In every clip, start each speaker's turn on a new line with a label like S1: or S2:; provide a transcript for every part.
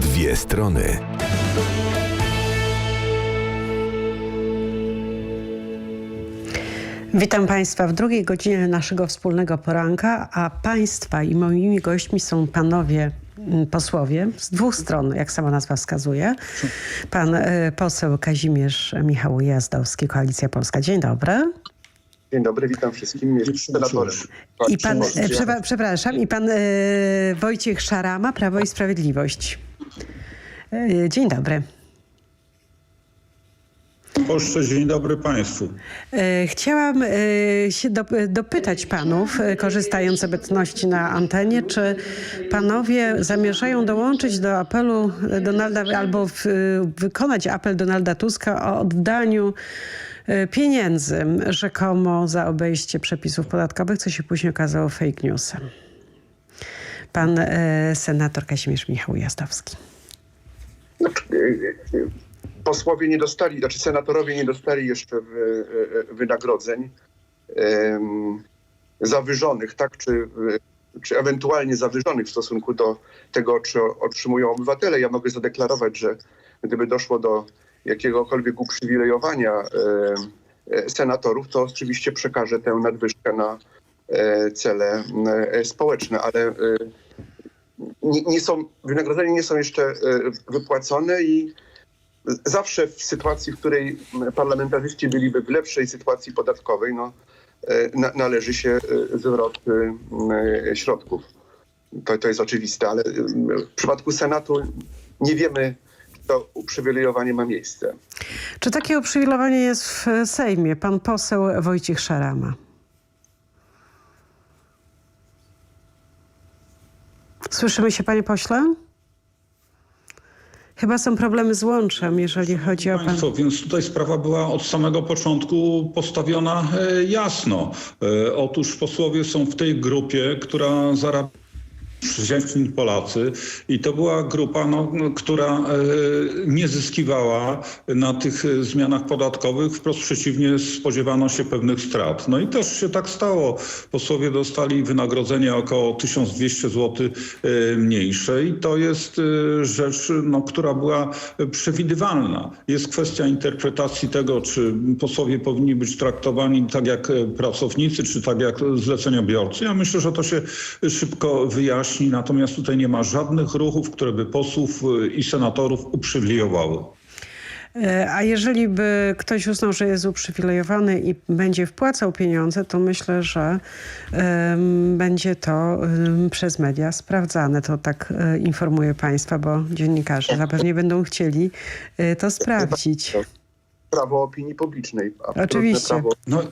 S1: Dwie strony.
S2: Witam Państwa w drugiej godzinie naszego wspólnego poranka, a Państwa i moimi gośćmi są panowie mm, posłowie z dwóch stron, jak sama nazwa wskazuje. Pan e, poseł Kazimierz Michał Jazdowski, Koalicja Polska. Dzień dobry.
S3: Dzień dobry, witam wszystkim. Jestem senatorem.
S2: I pan, e, przepraszam, i pan e, Wojciech Szarama, Prawo i Sprawiedliwość. E, Dzień dobry.
S4: Polsce, dzień dobry Państwu.
S2: E, Chciałam e, się dop- dopytać panów, korzystając z obecności na antenie, czy panowie zamierzają dołączyć do apelu Donalda albo wykonać apel Donalda Tuska o oddaniu pieniędzy rzekomo za obejście przepisów podatkowych, co się później okazało fake newsem. Pan senator Kazimierz Michał Jazdowski.
S3: Znaczy, Posłowie nie dostali, znaczy senatorowie nie dostali jeszcze e, wynagrodzeń zawyżonych, tak, czy, e, czy ewentualnie zawyżonych w stosunku do tego, czy otrzymują obywatele. Ja mogę zadeklarować, że gdyby doszło do jakiegokolwiek uprzywilejowania e, senatorów, to oczywiście przekażę tę nadwyżkę na cele społeczne, ale nie, nie są, wynagrodzenia nie są jeszcze e, wypłacone i zawsze w sytuacji, w której parlamentarzyści byliby w lepszej sytuacji podatkowej, no, e, na, należy się e, zwrot środków. To, to jest oczywiste, ale w przypadku Senatu nie wiemy, to uprzywilejowanie ma miejsce.
S2: Czy takie uprzywilejowanie jest w Sejmie? Pan poseł Wojciech Szarama. Słyszymy się, panie pośle? Chyba są problemy z łączem, jeżeli chodzi o pan...
S4: Państwo, więc tutaj sprawa była od samego początku postawiona e, jasno. E, Otóż posłowie są w tej grupie, która zarabia przeciętni Polacy i to była grupa, no, no, która e, nie zyskiwała na tych e, zmianach podatkowych, wprost przeciwnie spodziewano się pewnych strat. No i też się tak stało. Posłowie dostali wynagrodzenie około 1200 zł e, mniejsze i to jest rzecz, no, która była przewidywalna. Jest kwestia interpretacji tego, czy posłowie powinni być traktowani tak jak pracownicy, czy tak jak zleceniobiorcy. Ja myślę, że to się szybko wyjaśni, natomiast tutaj nie ma żadnych ruchów, które by posłów e, i senatorów uprzywilejowały.
S2: E, A jeżeli by ktoś uznał, że jest uprzywilejowany i będzie wpłacał pieniądze, to myślę, że em, będzie to em, przez media sprawdzane. To tak e, informuję państwa, bo dziennikarze zapewne będą chcieli e, to sprawdzić.
S3: Prawo opinii publicznej.
S2: Oczywiście.
S3: Prawo
S4: No,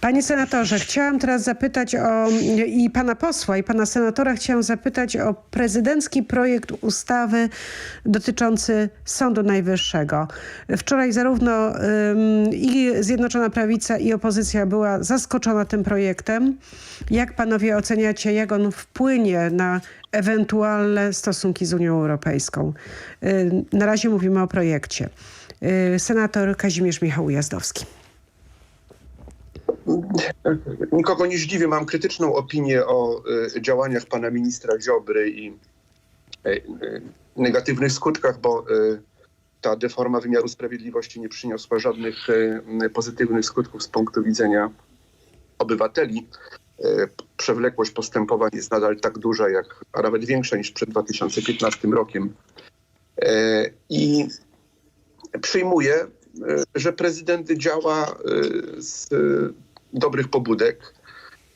S2: Panie senatorze, chciałam teraz zapytać o i pana posła, i pana senatora chciałam zapytać o prezydencki projekt ustawy dotyczący Sądu Najwyższego. Wczoraj zarówno ym, i Zjednoczona Prawica i opozycja była zaskoczona tym projektem. Jak panowie oceniacie, jak on wpłynie na ewentualne stosunki z Unią Europejską? Na razie mówimy o projekcie. Senator Kazimierz Michał Jazdowski.
S3: Nikogo nie zdziwię, mam krytyczną opinię o y, działaniach pana ministra Ziobry i y, y, negatywnych skutkach, bo ta deforma wymiaru sprawiedliwości nie przyniosła żadnych pozytywnych skutków z punktu widzenia obywateli. Przewlekłość postępowań jest nadal tak duża, jak, a nawet większa niż przed 2015 rokiem. I przyjmuję, że prezydent działa z dobrych pobudek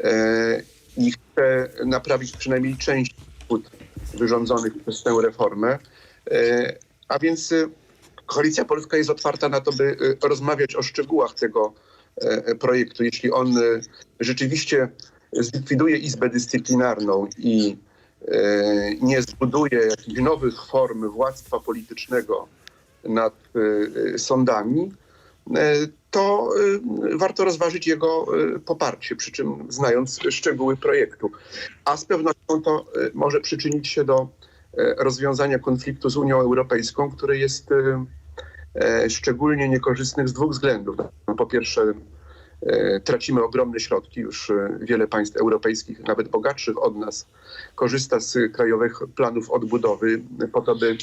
S3: e, i chce naprawić przynajmniej część szkód wyrządzonych przez tę reformę. E, A więc y, Koalicja Polska jest otwarta na to, by rozmawiać o szczegółach tego e, projektu. Jeśli on rzeczywiście zlikwiduje Izbę Dyscyplinarną i e, nie zbuduje jakichś nowych form władztwa politycznego nad sądami, e, to y, warto rozważyć jego y, poparcie, przy czym znając szczegóły projektu. A z pewnością to y, może przyczynić się do rozwiązania konfliktu z Unią Europejską, który jest e, szczególnie niekorzystny z dwóch względów. Po pierwsze, tracimy ogromne środki. Już wiele państw europejskich, nawet bogatszych od nas, korzysta z krajowych planów odbudowy po to, by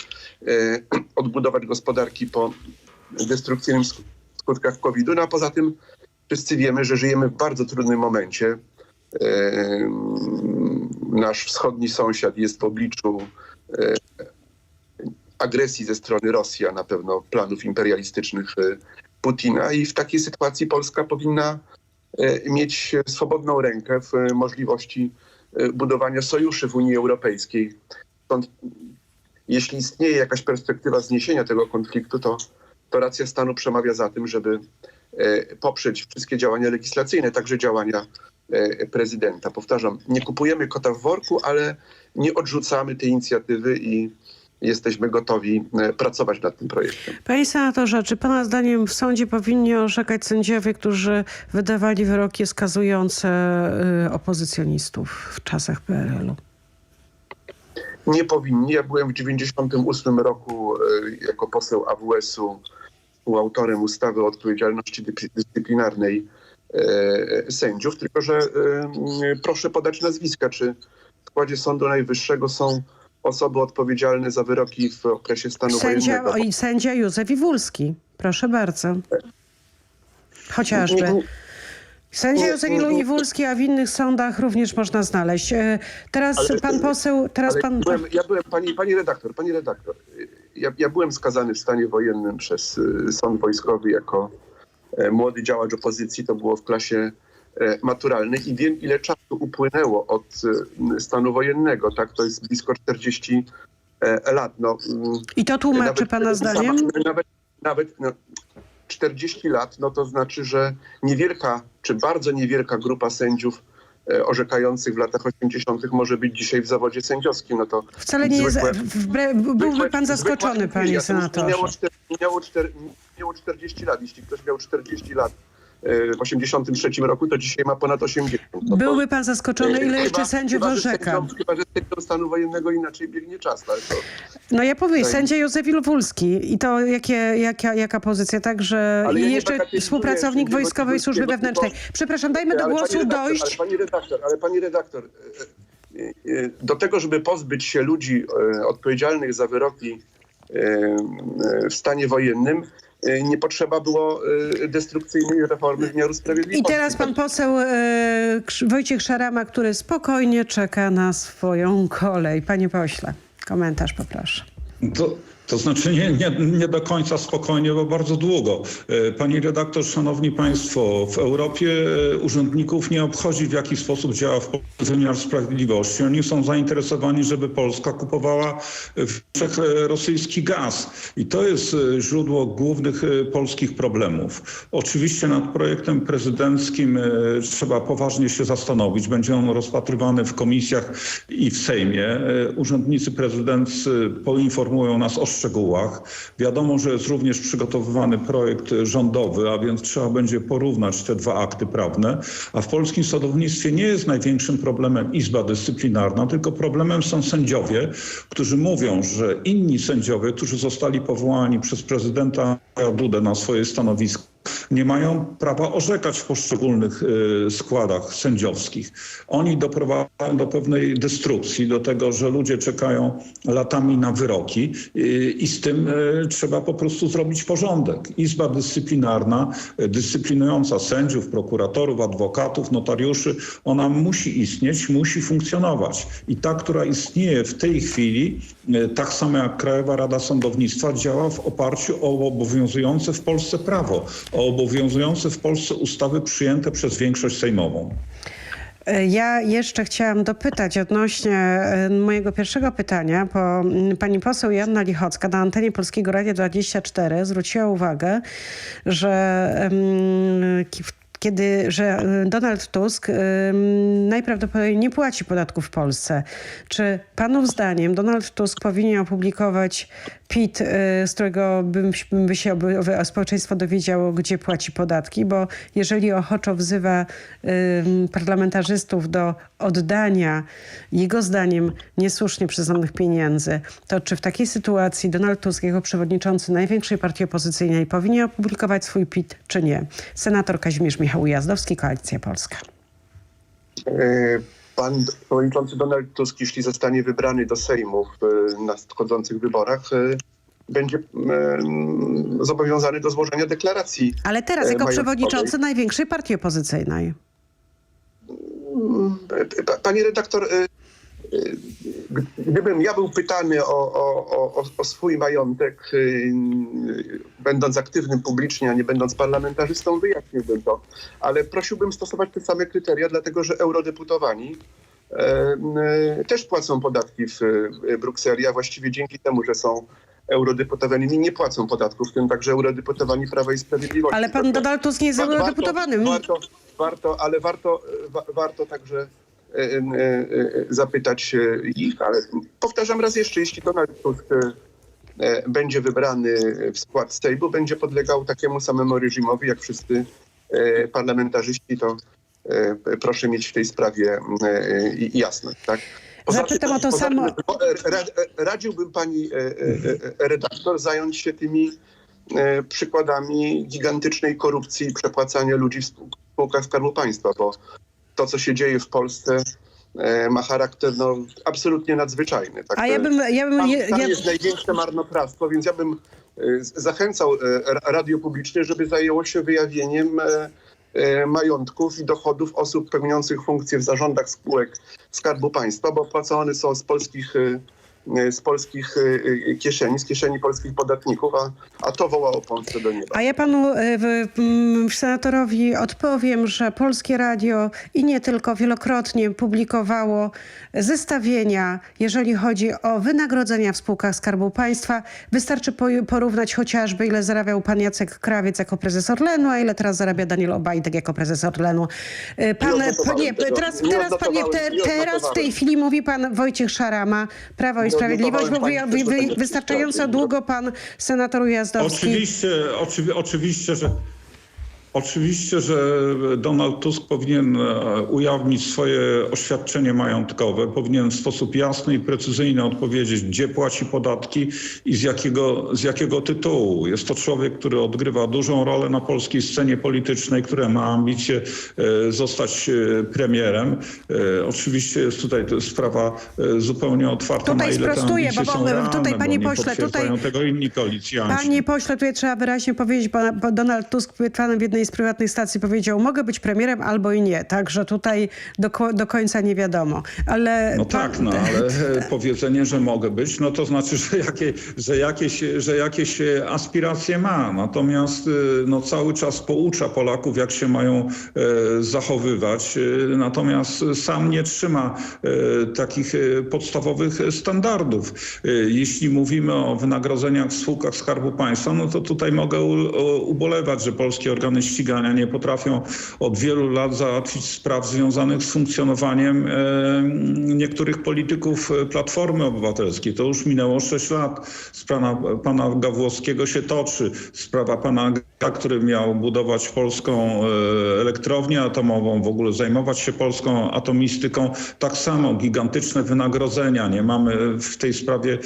S3: e, odbudować gospodarki po destrukcyjnym sk- skutkach COVID-u. No a poza tym wszyscy wiemy, że żyjemy w bardzo trudnym momencie. Nasz wschodni sąsiad jest w obliczu e, agresji ze strony Rosji, a na pewno planów imperialistycznych e, Putina i w takiej sytuacji Polska powinna e, mieć swobodną rękę w możliwości budowania sojuszy w Unii Europejskiej. Stąd jeśli istnieje jakaś perspektywa zniesienia tego konfliktu, to, to racja stanu przemawia za tym, żeby e, poprzeć wszystkie działania legislacyjne, także działania e, prezydenta. Powtarzam, nie kupujemy kota w worku, ale nie odrzucamy tej inicjatywy i jesteśmy gotowi e, pracować nad tym projektem.
S2: Panie senatorze, czy pana zdaniem w sądzie powinni orzekać sędziowie, którzy wydawali wyroki skazujące opozycjonistów w czasach PRL-u?
S3: Nie powinni. Ja byłem w 98 roku jako poseł AWS-u współautorem ustawy o odpowiedzialności dyscy- dyscyplinarnej e, sędziów, tylko że e, proszę podać nazwiska, czy w składzie Sądu Najwyższego są osoby odpowiedzialne za wyroki w okresie stanu
S2: Sędzia,
S3: wojennego.
S2: sędzia Józef Iwulski. Proszę bardzo. Chociażby. Sędzia Józef Iwulski, a w innych sądach również można znaleźć. E, Teraz
S3: Ale-
S2: pan poseł, teraz pan...
S3: byłem, ja byłem, pani, pani redaktor, pani redaktor, ja, ja byłem skazany w stanie wojennym przez y, sąd wojskowy jako e, młody działacz opozycji, to było w klasie e, maturalnej i wiem ile czasu upłynęło od y, stanu wojennego, tak, to jest blisko 40 e, lat. No,
S2: I to tłumaczy pana zdaniem?
S3: Nawet, nawet no, 40 lat, no to znaczy, że niewielka, czy bardzo niewielka grupa sędziów orzekających w latach 80. może być dzisiaj w zawodzie sędziowskim. No to
S2: Wcale nie jest... wbre- Byłby
S3: zwykłe-
S2: pan zaskoczony, panie senatorze.
S3: Minęło, czter, minęło, czter, minęło 40 lat. Jeśli ktoś miał 40 lat e, w 83 roku, to dzisiaj ma ponad 80. No to-
S2: Byłby pan zaskoczony, ile
S3: Chyba-
S2: jeszcze sędziów orzeka.
S3: Chyba, że sędziom stanu wojennego inaczej biegnie czas. Ale to,
S2: No ja powiem,
S3: Tak.
S2: sędzia Józef Iwulski i to jakie, jaka, jaka pozycja, także
S3: Ale ja
S2: i jeszcze
S3: bagatelizuję
S2: współpracownik Wojskowej Służby Wewnętrznej. Przepraszam, dajmy do głosu dojść.
S3: Ale pani redaktor, ale pani redaktor, e, e, e, do tego, żeby pozbyć się ludzi e, odpowiedzialnych za wyroki e, e, w stanie wojennym, e, nie potrzeba było e, destrukcyjnej reformy wymiaru
S2: I
S3: sprawiedliwości.
S2: teraz pan poseł Krz- Wojciech Szarama, który spokojnie czeka na swoją kolej. Panie pośle, komentarz poproszę.
S4: To, to znaczy nie, nie, nie do końca spokojnie, bo bardzo długo. E, Pani redaktor, szanowni państwo, w Europie e, urzędników nie obchodzi w jaki sposób działa w wymiar sprawiedliwości. Oni są zainteresowani, żeby Polska kupowała w Czech e, rosyjski gaz. I to jest e, źródło głównych e, polskich problemów. Oczywiście nad projektem prezydenckim e, trzeba poważnie się zastanowić. Będzie on rozpatrywany w komisjach i w Sejmie. E, Urzędnicy prezydenccy poinformują nas o szczegółach. Wiadomo, że jest również przygotowywany projekt rządowy, a więc trzeba będzie porównać te dwa akty prawne. A w polskim sądownictwie nie jest największym problemem Izba Dyscyplinarna, tylko problemem są sędziowie, którzy mówią, że inni sędziowie, którzy zostali powołani przez prezydenta Dudę na swoje stanowisko, nie mają prawa orzekać w poszczególnych y, składach sędziowskich. Oni doprowadzają do pewnej destrukcji, do tego, że ludzie czekają latami na wyroki y, i z tym y, trzeba po prostu zrobić porządek. Izba dyscyplinarna, dyscyplinująca sędziów, prokuratorów, adwokatów, notariuszy, ona musi istnieć, musi funkcjonować. I ta, która istnieje w tej chwili, tak samo jak Krajowa Rada Sądownictwa, działa w oparciu o obowiązujące w Polsce prawo, o obowiązujące w Polsce ustawy przyjęte przez większość sejmową.
S2: Ja jeszcze chciałam dopytać odnośnie e, mojego pierwszego pytania, bo mm, pani poseł Joanna Lichocka na antenie Polskiego Radia 24 zwróciła uwagę, że kiedy, że e, Donald Tusk najprawdopodobniej nie płaci podatków w Polsce. Czy panów zdaniem Donald Tusk powinien opublikować PIT, y, z którego bym, by się oby, społeczeństwo dowiedziało, gdzie płaci podatki, bo jeżeli ochoczo wzywa ym, parlamentarzystów do oddania jego zdaniem niesłusznie przyznanych pieniędzy, to czy w takiej sytuacji Donald Tusk jako przewodniczący największej partii opozycyjnej powinien opublikować swój PIT, czy nie? Senator Kazimierz Michał Ujazdowski, Koalicja Polska.
S3: E, Pan przewodniczący Donald Tusk, jeśli zostanie wybrany do Sejmu w e, nadchodzących wyborach, e, będzie em, zobowiązany do złożenia deklaracji.
S2: Ale teraz
S3: e,
S2: jako przewodniczący największej partii opozycyjnej.
S3: Pa- Panie redaktor, e, e, gdybym ja był pytany o, o, o, o swój majątek, e, będąc aktywnym publicznie, a nie będąc parlamentarzystą, wyjaśniłbym to. Ale prosiłbym stosować te same kryteria, dlatego że eurodeputowani e, też płacą podatki w Brukseli, a właściwie dzięki temu, że są eurodeputowanymi, nie płacą podatków, w tym także eurodeputowani Prawa i Sprawiedliwości.
S2: Ale pan Donald Tusk nie jest
S3: Wa-
S2: eurodeputowanym.
S3: Warto, warto, warto, ale warto, wa, warto także zapytać e, ich, ale powtarzam raz jeszcze, jeśli Donald Tusk e, e, będzie wybrany w skład Sejmu, będzie podlegał takiemu samemu reżimowi jak wszyscy e, parlamentarzyści, to e, proszę mieć w tej sprawie e, jasność. Tak?
S2: Zapytam o to samo-
S3: e, e, Radziłbym pani e, e, e, redaktor zająć się tymi e, przykładami gigantycznej korupcji i przepłacania ludzi w spół- spółkach Skarbu Państwa, bo to, co się dzieje w Polsce, e, ma charakter no, absolutnie nadzwyczajny.
S2: A ja bym, ja bym,
S3: Tam, tam
S2: ja,
S3: jest największe marnotrawstwo, więc ja bym e, zachęcał e, ra- radio publiczne, żeby zajęło się wyjawieniem majątków i dochodów osób pełniących funkcje w zarządach spółek Skarbu Państwa, bo płacone są z polskich, z polskich e, e, kieszeni, z kieszeni polskich podatników, a, a to woła o Polsce do nieba.
S2: a ja panu y, mm, senatorowi odpowiem, że Polskie Radio i nie tylko wielokrotnie publikowało zestawienia, jeżeli chodzi o wynagrodzenia w spółkach Skarbu Państwa. Wystarczy po- porównać chociażby, ile zarabiał pan Jacek Krawiec jako prezes Orlenu, a ile teraz zarabia Daniel Obajtek jako prezes Orlenu. Y, Pan, nie, teraz,
S3: Nie
S2: teraz, panie,
S3: odnotowałem,
S2: te,
S3: nie
S2: teraz w tej chwili mówi pan Wojciech Szarama, Prawo i
S3: Nie
S2: Sprawiedliwość, bo wy, wy, wystarczająco długo pan senator Ujazdowski...
S4: Oczywiście, oczywi, oczywiście, że Oczywiście, że Donald Tusk powinien e, ujawnić swoje oświadczenie majątkowe, powinien w sposób jasny i precyzyjny odpowiedzieć, gdzie płaci podatki i z jakiego, z jakiego tytułu. Jest to człowiek, który odgrywa dużą rolę na polskiej scenie politycznej, który ma ambicje e, zostać e, premierem. Oczywiście jest tutaj sprawa zupełnie otwarta,
S2: Tutaj
S4: na ile
S2: sprostuję, bo- bo
S4: realne,
S2: tutaj,
S4: bo
S2: panie
S4: nie
S2: pośle, tutaj-
S4: tego inni koalicjanci.
S2: Panie pośle, tutaj trzeba wyraźnie powiedzieć, bo, bo Donald Tusk panem w jednej z prywatnych stacji powiedział, mogę być premierem albo i nie. Także tutaj do, do końca nie wiadomo. Ale
S4: No
S2: pan-
S4: tak, no ale e, powiedzenie, że mogę być, no to znaczy, że, jakie, że, jakieś, że jakieś e, aspiracje ma. Natomiast e, no, cały czas poucza Polaków, jak się mają zachowywać. Natomiast sam nie trzyma takich podstawowych standardów. Jeśli mówimy o wynagrodzeniach w spółkach Skarbu Państwa, no to tutaj mogę ubolewać, że polskie organy ścigania nie potrafią od wielu lat załatwić spraw związanych z funkcjonowaniem e, niektórych polityków e, Platformy Obywatelskiej. To już minęło 6 lat. Sprawa pana Gawłowskiego się toczy. Sprawa pana który miał budować polską e, elektrownię atomową, w ogóle zajmować się polską atomistyką. Tak samo gigantyczne wynagrodzenia. Nie mamy w tej sprawie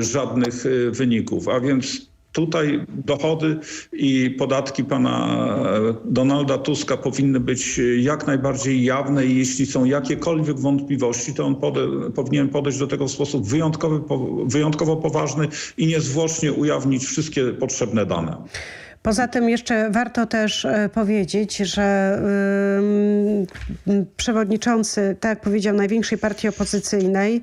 S4: żadnych wyników. A więc Tutaj dochody i podatki pana e, Donalda Tuska powinny być e, jak najbardziej jawne i jeśli są jakiekolwiek wątpliwości, to on pode, powinien podejść do tego w sposób wyjątkowy, wyjątkowo poważny i niezwłocznie ujawnić wszystkie potrzebne dane.
S2: Poza tym jeszcze warto też e, powiedzieć, że przewodniczący, tak jak powiedział, największej partii opozycyjnej,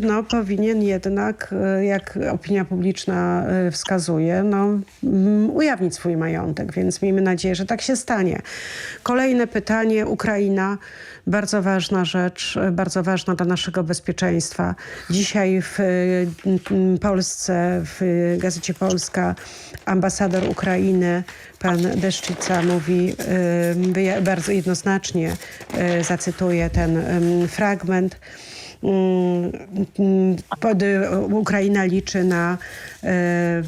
S2: no, powinien jednak, e, jak opinia publiczna e, wskazuje, no, ujawnić swój majątek, więc miejmy nadzieję, że tak się stanie. Kolejne pytanie, Ukraina. Bardzo ważna rzecz, bardzo ważna dla naszego bezpieczeństwa. Dzisiaj w m, Polsce, w Gazecie Polska, ambasador Ukrainy, pan Deszczyca mówi wyja- bardzo jednoznacznie, e, zacytuję ten fragment, pod, Ukraina liczy na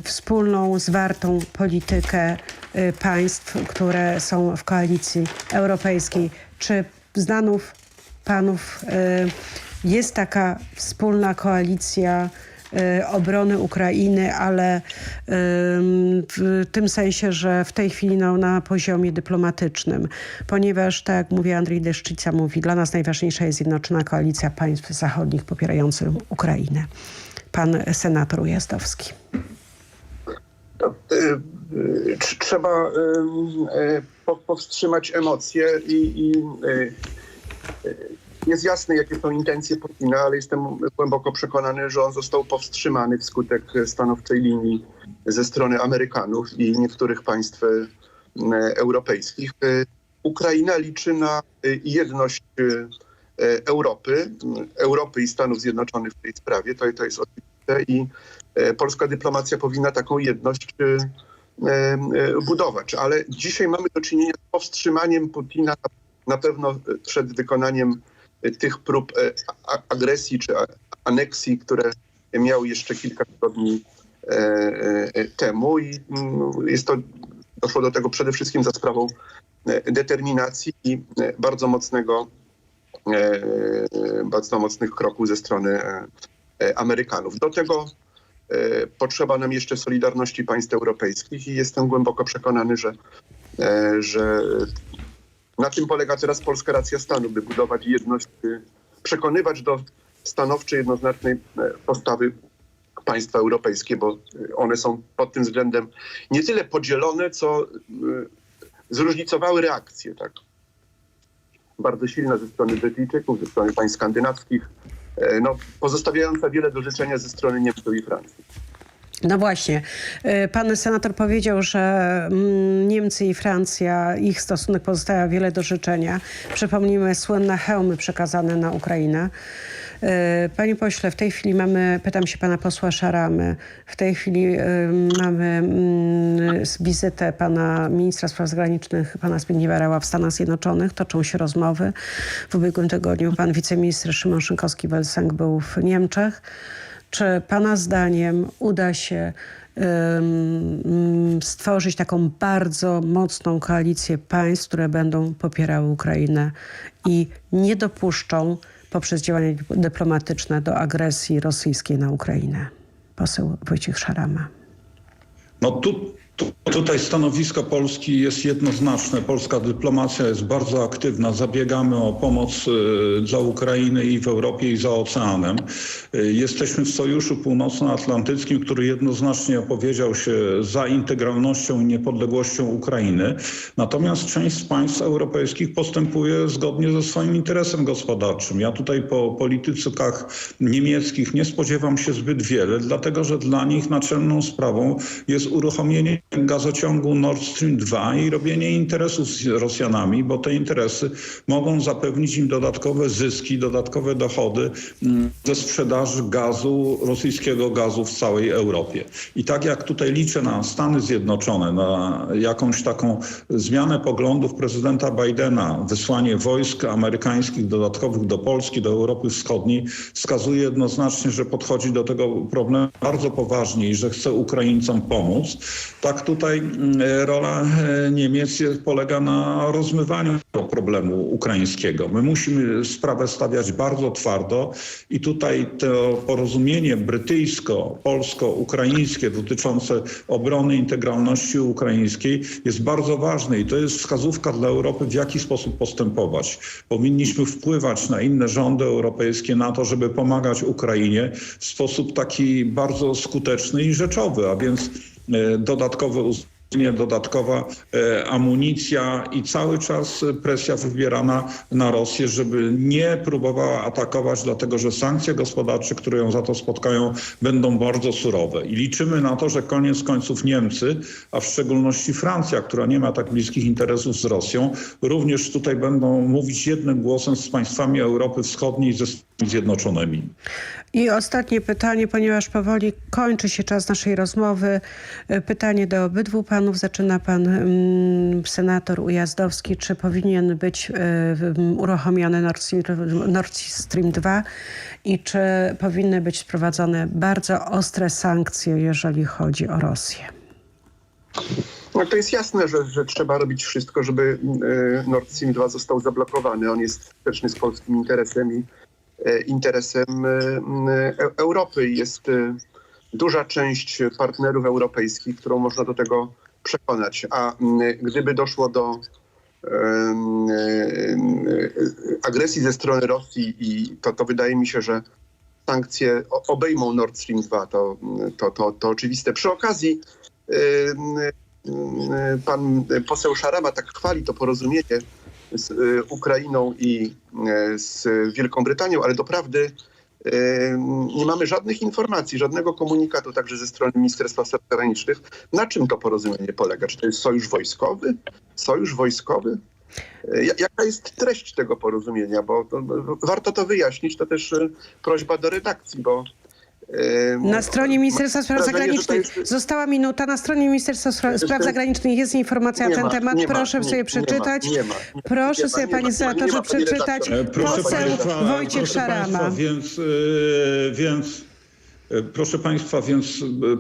S2: wspólną, zwartą politykę państw, które są w koalicji europejskiej. Czy znanów panów e, jest taka wspólna koalicja e, obrony Ukrainy, ale em, w tym sensie, że w tej chwili no, na poziomie dyplomatycznym, ponieważ tak jak mówi Andrzej Deszczyca, mówi, dla nas najważniejsza jest zjednoczona koalicja państw zachodnich popierających Ukrainę. Pan senator Ujazdowski.
S3: Y, y, tr- trzeba y, powstrzymać emocje i, i y, y, jest jasne, jakie są intencje Putina, ale jestem głęboko przekonany, że on został powstrzymany wskutek stanowczej linii ze strony Amerykanów i niektórych państw y, europejskich. Ukraina liczy na jedność Europy, Europy i Stanów Zjednoczonych w tej sprawie. To, to jest oczywiste i polska dyplomacja powinna taką jedność budować. Ale dzisiaj mamy do czynienia z powstrzymaniem Putina na pewno przed wykonaniem e, tych prób e, agresji czy aneksji, które miał jeszcze kilka tygodni e, e, temu i mm, jest to, doszło do tego przede wszystkim za sprawą e, determinacji i e, bardzo mocnego e, bardzo mocnych kroków ze strony e, e, Amerykanów. Do tego e, potrzeba nam jeszcze solidarności państw europejskich i jestem głęboko przekonany, że, e, że na tym polega teraz polska racja stanu, by budować jedność, przekonywać do stanowczej, jednoznacznej e, postawy państwa europejskie, bo e, one są pod tym względem nie tyle podzielone, co e, zróżnicowały reakcje. Tak? Bardzo silna ze strony Brytyjczyków, ze strony państw skandynawskich, e, no, pozostawiająca wiele do życzenia ze strony Niemców i Francji.
S2: No właśnie. Y, Pan senator powiedział, że mm, Niemcy i Francja, ich stosunek pozostawia wiele do życzenia. Przypomnijmy słynne hełmy przekazane na Ukrainę. Y, Panie pośle, w tej chwili mamy, pytam się pana posła Szaramy, w tej chwili y, mamy mm, wizytę pana ministra spraw zagranicznych, pana Zbigniewa Rała w Stanach Zjednoczonych. Toczą się rozmowy. W ubiegłym tygodniu pan wiceminister Szymon Szynkowski-Welsenk był w Niemczech. Czy Pana zdaniem uda się ym, stworzyć taką bardzo mocną koalicję państw, które będą popierały Ukrainę i nie dopuszczą poprzez działania dyplomatyczne do agresji rosyjskiej na Ukrainę? Poseł Wojciech Szarama.
S4: No tu, tutaj stanowisko Polski jest jednoznaczne. Polska dyplomacja jest bardzo aktywna. Zabiegamy o pomoc y, dla Ukrainy i w Europie i za oceanem. Y, Jesteśmy w Sojuszu Północnoatlantyckim, który jednoznacznie opowiedział się za integralnością i niepodległością Ukrainy. Natomiast część z państw europejskich postępuje zgodnie ze swoim interesem gospodarczym. Ja tutaj po politykach niemieckich nie spodziewam się zbyt wiele, dlatego że dla nich naczelną sprawą jest uruchomienie gazociągu Nord Stream 2 i robienie interesów z Rosjanami, bo te interesy mogą zapewnić im dodatkowe zyski, dodatkowe dochody mm, ze sprzedaży gazu, rosyjskiego gazu w całej Europie. I tak jak tutaj liczę na Stany Zjednoczone, na jakąś taką zmianę poglądów prezydenta Bidena, wysłanie wojsk amerykańskich dodatkowych do Polski, do Europy Wschodniej, wskazuje jednoznacznie, że podchodzi do tego problemu bardzo poważnie i że chce Ukraińcom pomóc. Tak tutaj mm, rola e, Niemiec polega na rozmywaniu problemu ukraińskiego. My musimy sprawę stawiać bardzo twardo i tutaj to porozumienie brytyjsko-polsko-ukraińskie dotyczące obrony integralności ukraińskiej jest bardzo ważne i to jest wskazówka dla Europy, w jaki sposób postępować. Powinniśmy wpływać na inne rządy europejskie na to, żeby pomagać Ukrainie w sposób taki bardzo skuteczny i rzeczowy, a więc dodatkowe uzbrojenie, dodatkowa e, amunicja i cały czas presja wywierana na Rosję, żeby nie próbowała atakować, dlatego że sankcje gospodarcze, które ją za to spotkają, będą bardzo surowe. I liczymy na to, że koniec końców Niemcy, a w szczególności Francja, która nie ma tak bliskich interesów z Rosją, również tutaj będą mówić jednym głosem z państwami Europy Wschodniej, ze Zjednoczonymi.
S2: I ostatnie pytanie, ponieważ powoli kończy się czas naszej rozmowy. Pytanie do obydwu panów. Zaczyna pan mm, senator Ujazdowski. Czy powinien być e, uruchomiony Nord Stream, Nord Stream 2 i czy powinny być wprowadzone bardzo ostre sankcje, jeżeli chodzi o Rosję?
S3: No to jest jasne, że, że trzeba robić wszystko, żeby e, Nord Stream 2 został zablokowany. On jest sprzeczny z polskim interesem i interesem e, e, Europy. Jest e, duża część partnerów europejskich, którą można do tego przekonać. A gdyby doszło do e, agresji ze strony Rosji i to, to wydaje mi się, że sankcje obejmą Nord Stream 2, to, to, to, to oczywiste. Przy okazji pan poseł Szarama tak chwali to porozumienie z e, Ukrainą i e, z Wielką Brytanią, ale doprawdy em, nie mamy żadnych informacji, żadnego komunikatu także ze strony Ministerstwa Spraw Zagranicznych, na czym to porozumienie polega. Czy to jest sojusz wojskowy? Sojusz wojskowy? E, ja- Jaka jest treść tego porozumienia? Bo to, warto to wyjaśnić. To też e, prośba do redakcji, bo
S2: Na stronie Ministerstwa Spraw Zagranicznych
S3: jest-
S2: została minuta. Na stronie Ministerstwa Spraw Zagranicznych jest informacja na
S3: Nie
S2: ten
S3: ma,
S2: temat.
S3: ma,
S2: Proszę sobie
S3: nie ma.
S2: Proszę sobie,
S3: ma,
S2: senatorze, przeczytać.
S4: E, Proszę
S2: Poseł
S4: Państwa,
S2: Wojciech
S4: proszę
S2: Szarama.
S4: Państwa, więc, e, więc, e, proszę Państwa, więc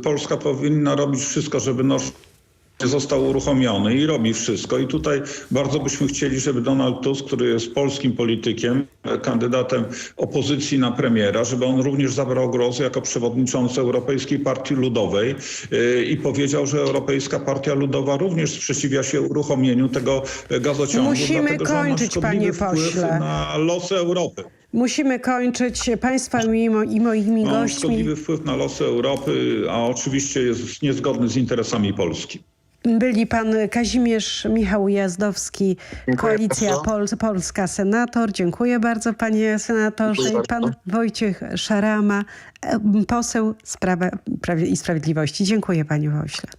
S4: Polska powinna robić wszystko, żeby Nord został uruchomiony i robi wszystko. I tutaj bardzo byśmy chcieli, żeby Donald Tusk, który jest polskim politykiem, kandydatem opozycji na premiera, żeby on również zabrał głos jako przewodniczący Europejskiej Partii Ludowej e, i powiedział, że Europejska Partia Ludowa również sprzeciwia się uruchomieniu tego gazociągu.
S2: Musimy
S4: dlatego, ma
S2: kończyć, panie pośle.
S4: na losy Europy.
S2: Musimy kończyć. Państwa i, mo- i moimi
S4: Ma
S2: gośćmi.
S4: szkodliwy wpływ na losy Europy, a oczywiście jest niezgodny z interesami Polski.
S2: Byli pan Kazimierz Michał Jazdowski,
S3: Dziękuję
S2: Koalicja. Pol Polska, senator. Dziękuję bardzo panie senatorze.
S3: Dziękuję
S2: I pan
S3: bardzo.
S2: Wojciech Szarama, poseł Sprawa i Sprawiedliwości. Dziękuję panie pośle.